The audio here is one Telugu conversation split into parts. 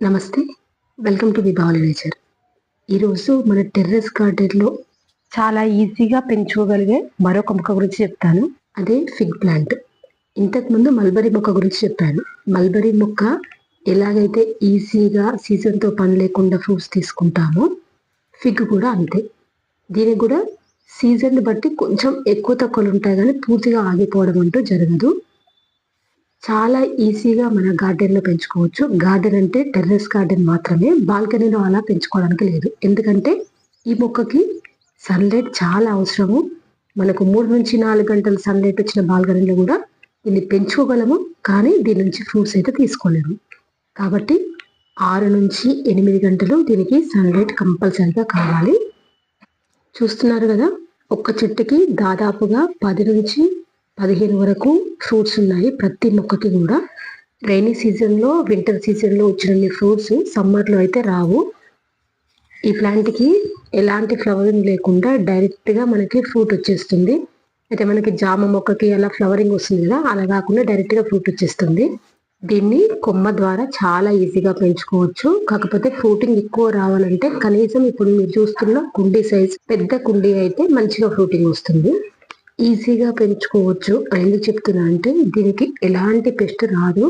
నమస్తే. వెల్కమ్ టు విభావలి నేచర్ ఈరోజు మన టెర్రస్ గార్డెన్లో చాలా ఈజీగా పెంచుకోగలిగే మరొక మొక్క గురించి చెప్తాను. అదే ఫిగ్ ప్లాంట్ ఇంతకుముందు మల్బరీ మొక్క గురించి చెప్పాను. మల్బరీ మొక్క ఎలాగైతే ఈజీగా సీజన్తో పని లేకుండా ఫ్రూట్స్ తీసుకుంటామో ఫిగ్ కూడా అంతే. దీనికి కూడా సీజన్ బట్టి కొంచెం ఎక్కువ తక్కువలు ఉంటాయి కానీ పూర్తిగా ఆగిపోవడం అంటూ జరగదు. చాలా ఈజీగా మన గార్డెన్లో పెంచుకోవచ్చు. గార్డెన్ అంటే టెర్రస్ గార్డెన్ మాత్రమే. బాల్కనీలో అలా పెంచుకోవడానికి లేదు. ఎందుకంటే ఈ మొక్కకి సన్లైట్ చాలా అవసరము. మనకు మూడు నుంచి నాలుగు గంటల సన్లైట్ వచ్చిన బాల్కనీలో కూడా దీన్ని పెంచుకోగలము. కానీ దీని నుంచి ఫ్రూట్స్ అయితే తీసుకోలేము. కాబట్టి ఆరు నుంచి ఎనిమిది గంటలు దీనికి సన్లైట్ కంపల్సరీగా కావాలి. చూస్తున్నారు కదా ఒక్క చెట్టుకి దాదాపుగా పది నుంచి పదిహేను వరకు ఫ్రూట్స్ ఉన్నాయి. ప్రతి మొక్కకి కూడా. రైనీ సీజన్లో వింటర్ సీజన్లో వచ్చిన ఫ్రూట్స్ సమ్మర్లో అయితే రావు. ఈ ప్లాంట్కి ఎలాంటి ఫ్లవరింగ్ లేకుండా డైరెక్ట్గా మనకి ఫ్రూట్ వచ్చేస్తుంది. అయితే మనకి జామ మొక్కకి అలా ఫ్లవరింగ్ వస్తుంది కదా అలా కాకుండా డైరెక్ట్గా ఫ్రూట్ వచ్చేస్తుంది. దీన్ని కొమ్మ ద్వారా చాలా ఈజీగా పెంచుకోవచ్చు. కాకపోతే ఫ్రూటింగ్ ఎక్కువ రావాలంటే కనీసం ఇప్పుడు మీరు చూస్తున్న కుండీ సైజ్ పెద్ద కుండీ అయితే మంచిగా ఫ్రూటింగ్ వస్తుంది. ఈజీగా పెంచుకోవచ్చు. ఎందుకు చెప్తున్నా అంటే దీనికి ఎలాంటి పెస్ట్ రాదు.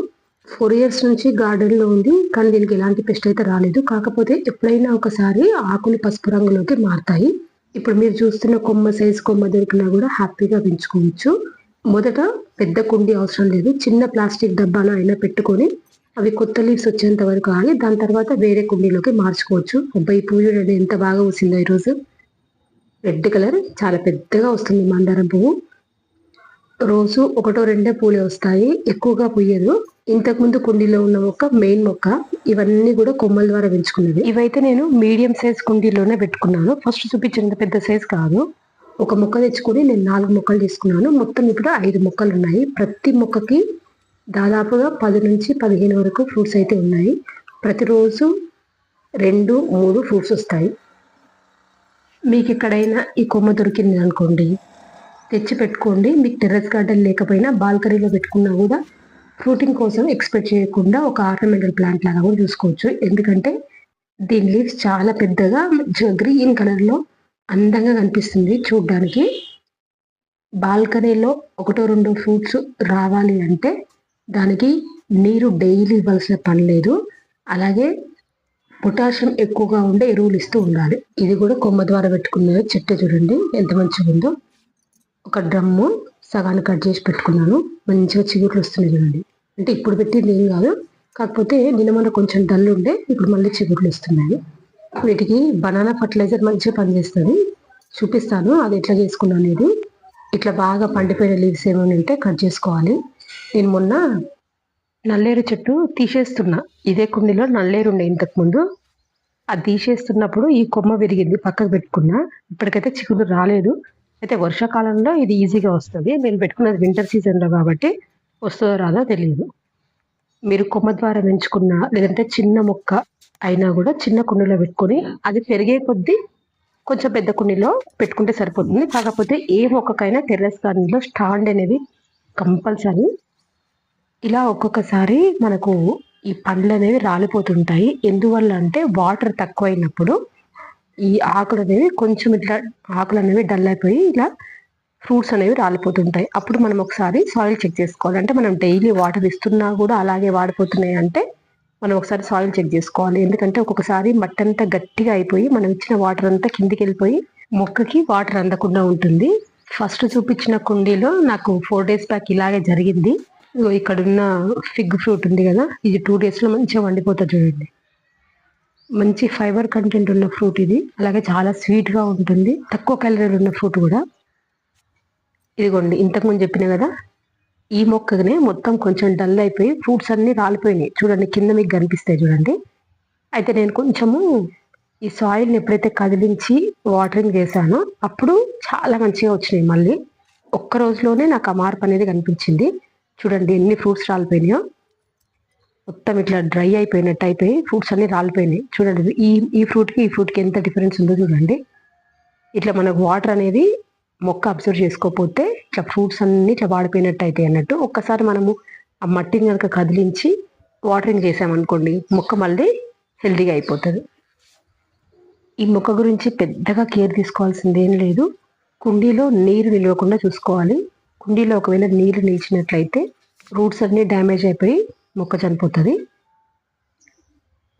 ఫోర్ ఇయర్స్ నుంచి గార్డెన్లో ఉంది కానీ దీనికి ఎలాంటి పెస్ట్ అయితే రాలేదు. కాకపోతే ఎప్పుడైనా ఒకసారి ఆకులు పసుపు రంగులోకి మారుతాయి. ఇప్పుడు మీరు చూస్తున్న కొమ్మ సైజ్ కొమ్మ దొరికినా కూడా హ్యాపీగా పెంచుకోవచ్చు. మొదట పెద్ద కుండీ అవసరం లేదు. చిన్న ప్లాస్టిక్ డబ్బాన అయినా పెట్టుకొని అవి కొత్త లీవ్స్ వచ్చేంత వరకు ఆగి దాని తర్వాత వేరే కుండీలోకి మార్చుకోవచ్చు. అబ్బాయి పూజ ఎంత బాగా వచ్చిందో ఈరోజు. రెడ్ కలర్ చాలా పెద్దగా వస్తుంది మందారం పువ్వు. రోజు ఒకటో రెండే పూలే వస్తాయి ఎక్కువగా పూయదు. ఇంతకు ముందు కుండీలో ఉన్న మొక్క మెయిన్ మొక్క ఇవన్నీ కూడా కొమ్మల ద్వారా పెంచుకున్నది ఇవైతే నేను మీడియం సైజ్ కుండీలోనే పెట్టుకున్నాను. ఫస్ట్ చూపించినంత పెద్ద సైజ్ కాదు. ఒక మొక్క తెచ్చుకొని నేను నాలుగు మొక్కలు తీసుకున్నాను. మొత్తం ఇప్పుడు ఐదు మొక్కలు ఉన్నాయి. ప్రతి మొక్కకి దాదాపుగా పది నుంచి పదిహేను వరకు ఫ్రూట్స్ అయితే ఉన్నాయి. ప్రతిరోజు రెండు మూడు ఫ్రూట్స్ వస్తాయి. మీకు ఎక్కడైనా ఈ కొమ్మ దొరికింది అనుకోండి తెచ్చి పెట్టుకోండి. మీకు టెర్రస్ గార్డెన్ లేకపోయినా బాల్కనీలో పెట్టుకున్నా కూడా ఫ్రూటింగ్ కోసం ఎక్స్పెక్ట్ చేయకుండా ఒక ఆర్నమెంటల్ ప్లాంట్ లాగా కూడా చూసుకోవచ్చు. ఎందుకంటే దీని లీవ్స్ చాలా పెద్దగా గ్రీన్ కలర్లో అందంగా కనిపిస్తుంది చూడ్డానికి. బాల్కనీలో ఒకటో రెండో ఫ్రూట్స్ రావాలి అంటే దానికి నీరు డైలీ ఇవ్వాల్సిన పని లేదు. అలాగే పొటాషియం ఎక్కువగా ఉండే ఎరువులు ఇస్తూ ఉండాలి. ఇది కూడా కొమ్మ ద్వారా పెట్టుకున్న చెట్టు చూడండి. ఎంత మంచిగా ఉందో. ఒక డ్రమ్ము సగాన్ని కట్ చేసి పెట్టుకున్నాను. మంచిగా చిగురులు వస్తున్నాయి చూడండి. అంటే ఇప్పుడు పెట్టింది ఏం కాదు. కాకపోతే నిన్న మన కొంచెం డల్ ఉండే ఇప్పుడు మళ్ళీ చిగురులు వస్తున్నాయి. వీటికి బనానా ఫర్టిలైజర్ మంచిగా పనిచేస్తుంది. చూపిస్తాను అది ఎట్లా చేసుకున్నాను అనేది. ఇట్లా బాగా పండిపోయిన లీవ్స్ ఏమైనా ఉంటే కట్ చేసుకోవాలి. నేను మొన్న నల్లేరు చెట్టు తీసేస్తున్నా. ఇదే కుండీలో నల్లేరు ఉండే ఇంతకు ముందు. అది తీసేస్తున్నప్పుడు ఈ కొమ్మ విరిగింది పక్కకు పెట్టుకున్నా. ఇప్పటికైతే చిగురు రాలేదు. అయితే వర్షాకాలంలో ఇది ఈజీగా వస్తుంది. నేను పెట్టుకున్నది వింటర్ సీజన్లో కాబట్టి వస్తుందో రాదో తెలియదు. మీరు కొమ్మ ద్వారా పెంచుకున్న లేదంటే చిన్న మొక్క అయినా కూడా చిన్న కుండీలో పెట్టుకొని అది పెరిగే కొద్దీ కొంచెం పెద్ద కుండీలో పెట్టుకుంటే సరిపోతుంది. కాకపోతే ఏ మొక్కకైనా టెర్రస్ గార్డెన్లో స్టాండ్ అనేది కంపల్సరీ ఇలా ఒక్కొక్కసారి మనకు ఈ పండ్లు అనేవి రాలిపోతుంటాయి. ఎందువల్ల అంటే వాటర్ తక్కువైనప్పుడు ఈ ఆకులు అనేవి కొంచెం ఇట్లా ఆకులు అనేవి డల్ అయిపోయి ఇలా ఫ్రూట్స్ అనేవి రాలిపోతుంటాయి. అప్పుడు మనం ఒకసారి సాయిల్ చెక్ చేసుకోవాలి. అంటే మనం డైలీ వాటర్ ఇస్తున్నా కూడా అలాగే వాడిపోతున్నాయి అంటే మనం ఒకసారి సాయిల్ చెక్ చేసుకోవాలి. ఎందుకంటే ఒక్కొక్కసారి మట్టి అంతా గట్టిగా అయిపోయి మనం ఇచ్చిన వాటర్ అంతా కిందికి వెళ్ళిపోయి మొక్కకి వాటర్ అందకుండా ఉంటుంది. ఫస్ట్ చూపించిన కుండీలో నాకు ఫోర్ డేస్ బ్యాక్ ఇలాగే జరిగింది. ఇక్కడ ఉన్న ఫిగ్ ఫ్రూట్ ఉంది కదా ఇది టూ డేస్లో మంచిగా వండిపోతుంది చూడండి. మంచి ఫైబర్ కంటెంట్ ఉన్న ఫ్రూట్ ఇది. అలాగే చాలా స్వీట్గా ఉంటుంది. తక్కువ క్యాలరీలు ఉన్న ఫ్రూట్ కూడా. ఇదిగోండి ఇంతకుముందు చెప్పిన కదా ఈ మొక్కనే మొత్తం కొంచెం డల్ అయిపోయి ఫ్రూట్స్ అన్నీ రాలిపోయినాయి. చూడండి కింద మీకు కనిపిస్తాయి చూడండి. అయితే నేను కొంచెము ఈ సాయిల్ని ఎప్పుడైతే కదిలించి వాటరింగ్ చేశానో అప్పుడు చాలా మంచిగా వచ్చినాయి మళ్ళీ. ఒక్క రోజులోనే నాకు ఆ మార్పు అనేది కనిపించింది. చూడండి ఎన్ని ఫ్రూట్స్ రాలిపోయినాయో. మొత్తం ఇట్లా డ్రై అయిపోయినట్టు అయిపోయి ఫ్రూట్స్ అన్ని రాలిపోయినాయి. చూడండి ఈ ఈ ఫ్రూట్కి ఈ ఫ్రూట్కి ఎంత డిఫరెన్స్ ఉందో చూడండి. ఇట్లా మనకు వాటర్ అనేది మొక్క అబ్జర్వ్ చేసుకోకపోతే ఇట్లా ఫ్రూట్స్ అన్ని ఇట్లా వాడిపోయినట్టు అయితే అన్నట్టు. ఒక్కసారి మనము ఆ మట్టిని కనుక కదిలించి వాటరింగ్ చేసామనుకోండి మొక్క మళ్ళీ హెల్దీగా అయిపోతుంది. ఈ మొక్క గురించి పెద్దగా కేర్ తీసుకోవాల్సింది ఏం లేదు. కుండీలో నీరు నిలవకుండా చూసుకోవాలి. కుండీలో ఒకవేళ నీరు నిలిచినట్లయితే రూట్స్ అన్నీ డ్యామేజ్ అయిపోయి మొక్క చనిపోతుంది.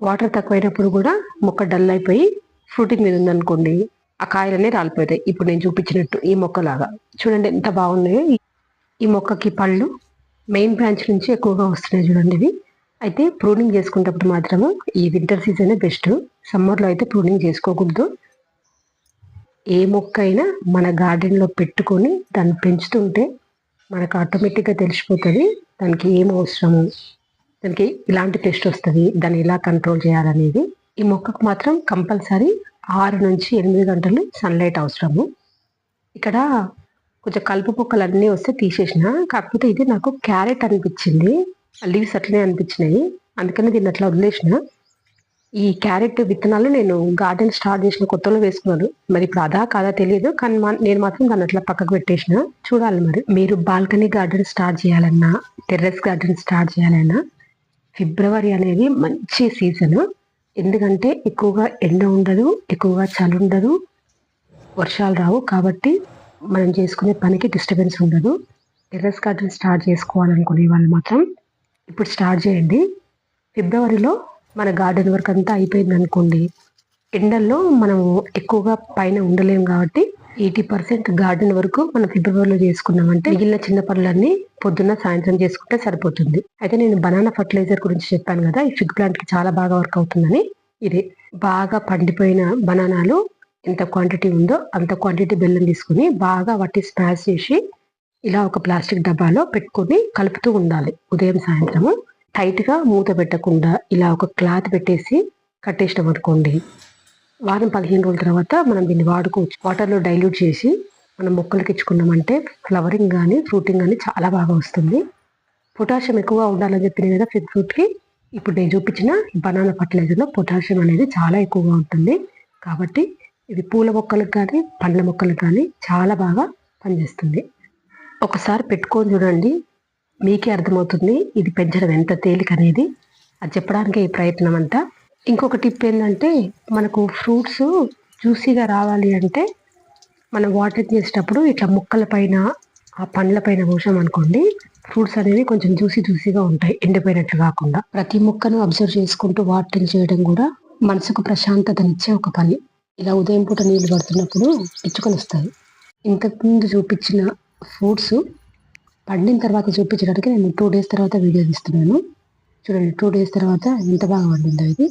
వాటర్ తక్కువైనప్పుడు కూడా మొక్క డల్ అయిపోయి ఫ్రూటింగ్ మీద ఉందనుకోండి ఆ కాయలన్నీ రాలిపోతాయి. ఇప్పుడు నేను చూపించినట్టు ఈ మొక్కలాగా. చూడండి ఎంత బాగున్నాయో. ఈ- ఈ మొక్కకి పళ్ళు మెయిన్ బ్రాంచ్ నుంచి ఎక్కువగా వస్తున్నాయి చూడండి ఇవి. అయితే ప్రూనింగ్ చేసుకునేటప్పుడు మాత్రము ఈ వింటర్ సీజనే బెస్ట్. సమ్మర్లో అయితే ప్రూనింగ్ చేసుకోకూడదు. ఏ మొక్క అయినా మన గార్డెన్లో పెట్టుకొని దాన్ని పెంచుతుంటే మనకు ఆటోమేటిక్గా తెలిసిపోతుంది దానికి ఏం అవసరము దానికి ఇలాంటి టెస్ట్ వస్తుంది దాన్ని ఎలా కంట్రోల్ చేయాలనేది. ఈ మొక్కకు మాత్రం కంపల్సరీ ఆరు నుంచి ఎనిమిది గంటలు సన్లైట్ అవసరము. ఇక్కడ కొంచెం కలుపు మొక్కలు అన్నీ వస్తే తీసేసిన కాకపోతే ఇది నాకు క్యారెట్ అనిపించింది లీవ్స్ అట్లనే అనిపించినాయి అందుకని దీన్ని అట్లా వదిలేసిన. ఈ క్యారెట్ విత్తనాలు నేను గార్డెన్ స్టార్ట్ చేసిన కొత్తలో వేసుకున్నాను. మరి ఇప్పుడు అదా కాదా తెలియదు కానీ నేను మాత్రం దాన్ని అట్లా పక్కకు పెట్టేసిన. చూడాలి మరి. మీరు బాల్కనీ గార్డెన్ స్టార్ట్ చేయాలన్నా టెర్రస్ గార్డెన్ స్టార్ట్ చేయాలన్నా ఫిబ్రవరి అనేది మంచి సీజన్. ఎందుకంటే ఎక్కువగా ఎండ ఉండదు ఎక్కువగా చలి ఉండదు వర్షాలు రావు కాబట్టి మనం చేసుకునే పనికి డిస్టర్బెన్స్ ఉండదు. టెర్రస్ గార్డెన్ స్టార్ట్ చేసుకోవాలనుకునే వాళ్ళు మాత్రం ఇప్పుడు స్టార్ట్ చేయండి. ఫిబ్రవరిలో మన గార్డెన్ వర్క్ అంతా అయిపోయింది అనుకోండి ఎండల్లో మనం ఎక్కువగా పైన ఉండలేం కాబట్టి ఎయిటీ పర్సెంట్ గార్డెన్ వరకు మనం ఫిబ్రవరిలో చేసుకున్నామంటే మిగిలిన చిన్న పనులన్నీ పొద్దున్న సాయంత్రం చేసుకుంటే సరిపోతుంది. అయితే నేను బనానా ఫర్టిలైజర్ గురించి చెప్పాను కదా ఈ ఫిగ్ ప్లాంట్కి చాలా బాగా వర్క్ అవుతుందని. ఇది బాగా పండిపోయిన బనానాలు ఎంత క్వాంటిటీ ఉందో అంత క్వాంటిటీ బెల్లం తీసుకుని బాగా వాటి స్మాష్ చేసి ఇలా ఒక ప్లాస్టిక్ డబ్బాలో పెట్టుకొని కలుపుతూ ఉండాలి ఉదయం సాయంత్రము. టైట్గా మూత పెట్టకుండా ఇలా ఒక క్లాత్ పెట్టేసి కట్టేసినాం అనుకోండి. వారం పదిహేను రోజుల తర్వాత మనం దీన్ని వాడుకోవచ్చు. వాటర్లో డైల్యూట్ చేసి మనం మొక్కలకి ఇచ్చుకున్నామంటే ఫ్లవరింగ్ కానీ ఫ్రూటింగ్ కానీ చాలా బాగా వస్తుంది. పొటాషియం ఎక్కువగా ఉండాలని చెప్పిన కదా ఫిగ్ ఫ్రూట్కి ఇప్పుడు నేను చూపించిన బనానా ఫర్టిలైజర్లో పొటాషియం అనేది చాలా ఎక్కువగా ఉంటుంది. కాబట్టి ఇది పూల మొక్కలకు కానీ పండ్ల మొక్కలకు కానీ చాలా బాగా పనిచేస్తుంది. ఒకసారి పెట్టుకొని చూడండి. మీకే అర్థమవుతుంది ఇది పెంచడం ఎంత తేలిక అనేది. అది చెప్పడానికి ఈ ప్రయత్నం అంతా. ఇంకొక టిప్ ఏంటంటే మనకు ఫ్రూట్స్ జ్యూసీగా రావాలి అంటే మనం వాటర్ చేసేటప్పుడు ఇట్లా ముక్కల పైన ఆ పండ్ల పైన పోసాం అనుకోండి ఫ్రూట్స్ అనేవి కొంచెం జ్యూసీ జ్యూసీగా ఉంటాయి ఎండిపోయినట్లు కాకుండా. ప్రతి ముక్కను అబ్జర్వ్ చేసుకుంటూ వాటరింగ్ చేయడం కూడా మనసుకు ప్రశాంతతనిచ్చే ఒక పని. ఇలా ఉదయం పూట నీళ్ళు పడుతున్నప్పుడు పిచ్చుకొని వస్తాయి. ఇంతకుముందు చూపించిన ఫ్రూట్స్ పండిన తర్వాత చూపించడానికి నేను టూ డేస్ తర్వాత వీడియో తీస్తున్నాను. చూడండి టూ డేస్ తర్వాత ఎంత బాగా పండిందో ఇది.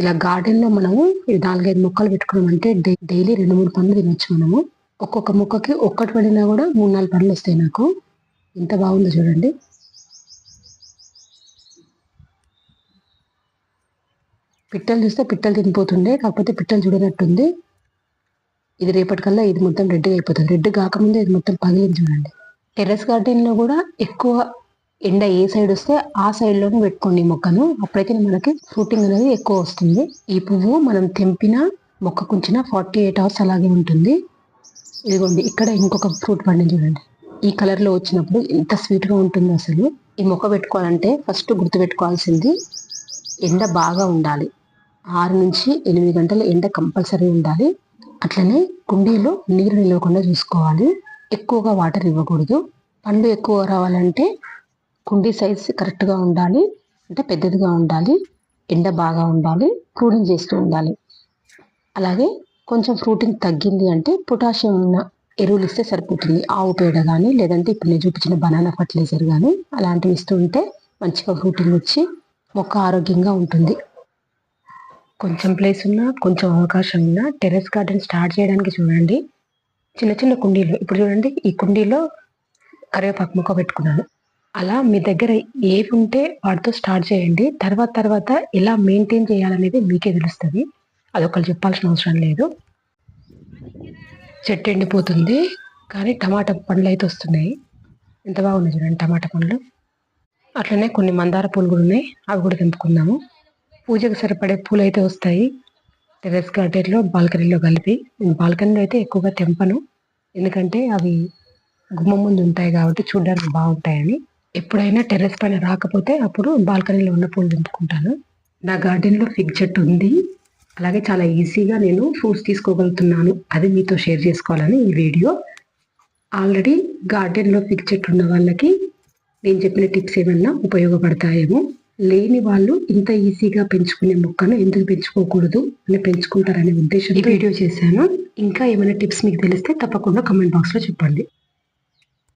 ఇలా గార్డెన్లో మనము నాలుగైదు మొక్కలు పెట్టుకున్నామంటే డైలీ రెండు మూడు పండ్లు తినొచ్చు మనము. ఒక్కొక్క మొక్కకి ఒక్కటి పడినా కూడా మూడు నాలుగు పండ్లు వస్తాయి నాకు. ఎంత బాగుందో చూడండి. పిట్టలు చూస్తే పిట్టలు తినిపోతుండే కాకపోతే పిట్టలు చూడనట్టుంది. ఇది రేపటికల్లా ఇది మొత్తం రెడ్గా అయిపోతుంది. రెడ్ కాకముందే ఇది మొత్తం పగిలింది చూడండి. టెర్రస్ గార్డెన్లో కూడా ఎక్కువ ఎండ ఏ సైడ్ వస్తే ఆ సైడ్లోనే పెట్టుకోండి మొక్కను. అప్పుడైతే మనకి ఫ్రూటింగ్ అనేది ఎక్కువ వస్తుంది. ఈ పువ్వు మనం తెంపిన మొక్క కుంచిన ఫార్టీ ఎయిట్ అవర్స్ అలాగే ఉంటుంది. ఇదిగోండి ఇక్కడ ఇంకొక ఫ్రూట్ పండింది చూడండి. ఈ కలర్లో వచ్చినప్పుడు ఎంత స్వీట్గా ఉంటుందో అసలు. ఈ మొక్క పెట్టుకోవాలంటే ఫస్ట్ గుర్తు పెట్టుకోవాల్సింది ఎండ బాగా ఉండాలి. ఆరు నుంచి ఎనిమిది గంటల ఎండ కంపల్సరీ ఉండాలి. అట్లనే కుండీలో నీరు నిలవకుండా చూసుకోవాలి. ఎక్కువగా వాటర్ ఇవ్వకూడదు. పండు ఎక్కువ రావాలంటే కుండీ సైజ్ కరెక్ట్గా ఉండాలి. అంటే పెద్దదిగా ఉండాలి. ఎండ బాగా ఉండాలి. ప్రూనింగ్ చేస్తూ ఉండాలి. అలాగే కొంచెం ఫ్రూటింగ్ తగ్గింది అంటే పొటాషియం ఉన్న ఎరువులు ఇస్తే సరిపోతుంది. ఆవు పేడ కానీ లేదంటే ఇప్పుడు నేను చూపించిన బనానా ఫర్టిలైజర్ కానీ అలాంటివి ఇస్తూ ఉంటే మంచిగా ఫ్రూటింగ్ వచ్చి మొక్క ఆరోగ్యంగా ఉంటుంది. కొంచెం ప్లేస్ ఉన్నా కొంచెం అవకాశం ఉన్నా టెర్రస్ గార్డెన్ స్టార్ట్ చేయడానికి చూడండి. చిన్న చిన్న కుండీలు. ఇప్పుడు చూడండి ఈ కుండీలో కరివేపాకు మొక్క పెట్టుకున్నాను. అలా మీ దగ్గర ఏవి ఉంటే వాటితో స్టార్ట్ చేయండి. తర్వాత తర్వాత ఎలా మెయింటైన్ చేయాలనేది మీకే తెలుస్తుంది. అది ఒకళ్ళు చెప్పాల్సిన అవసరం లేదు. చెట్టు ఎండిపోతుంది కానీ టమాటా పండ్లు అయితే వస్తున్నాయి. ఎంత బాగున్నాయి చూడండి టమాటా పండ్లు. అట్లనే కొన్ని మందార పూలు కూడా ఉన్నాయి. అవి కూడా తెంపుకుందాము. పూజకు సరిపడే పూలు అయితే వస్తాయి. టెరెస్ గార్డెన్లో బాల్కనీలో కలిపి నేను బాల్కనీలో అయితే ఎక్కువగా తెంపను. ఎందుకంటే అవి గుమ్మం ముందు ఉంటాయి కాబట్టి చూడడానికి బాగుంటాయని. ఎప్పుడైనా టెర్రస్ పైన రాకపోతే అప్పుడు బాల్కనీలో ఉన్న పూలు తెంపుకుంటాను. నా గార్డెన్లో ఫిగ్ చెట్టు ఉంది. అలాగే చాలా ఈజీగా నేను ఫ్రూట్స్ తీసుకోగలుగుతున్నాను. అది మీతో షేర్ చేసుకోవాలని ఈ వీడియో. ఆల్రెడీ గార్డెన్లో ఫిగ్ చెట్టు ఉన్న వాళ్ళకి నేను చెప్పిన టిప్స్ ఏమన్నా ఉపయోగపడతాయేమో. లేని వాళ్ళు ఇంత ఈజీగా పెంచుకునే మొక్కను ఎందుకు పెంచుకోకూడదు అని పెంచుకుంటారనే ఉద్దేశం వీడియో చేశాను. ఇంకా ఏమైనా టిప్స్ మీకు తెలిస్తే తప్పకుండా కమెంట్ బాక్స్లో చెప్పండి.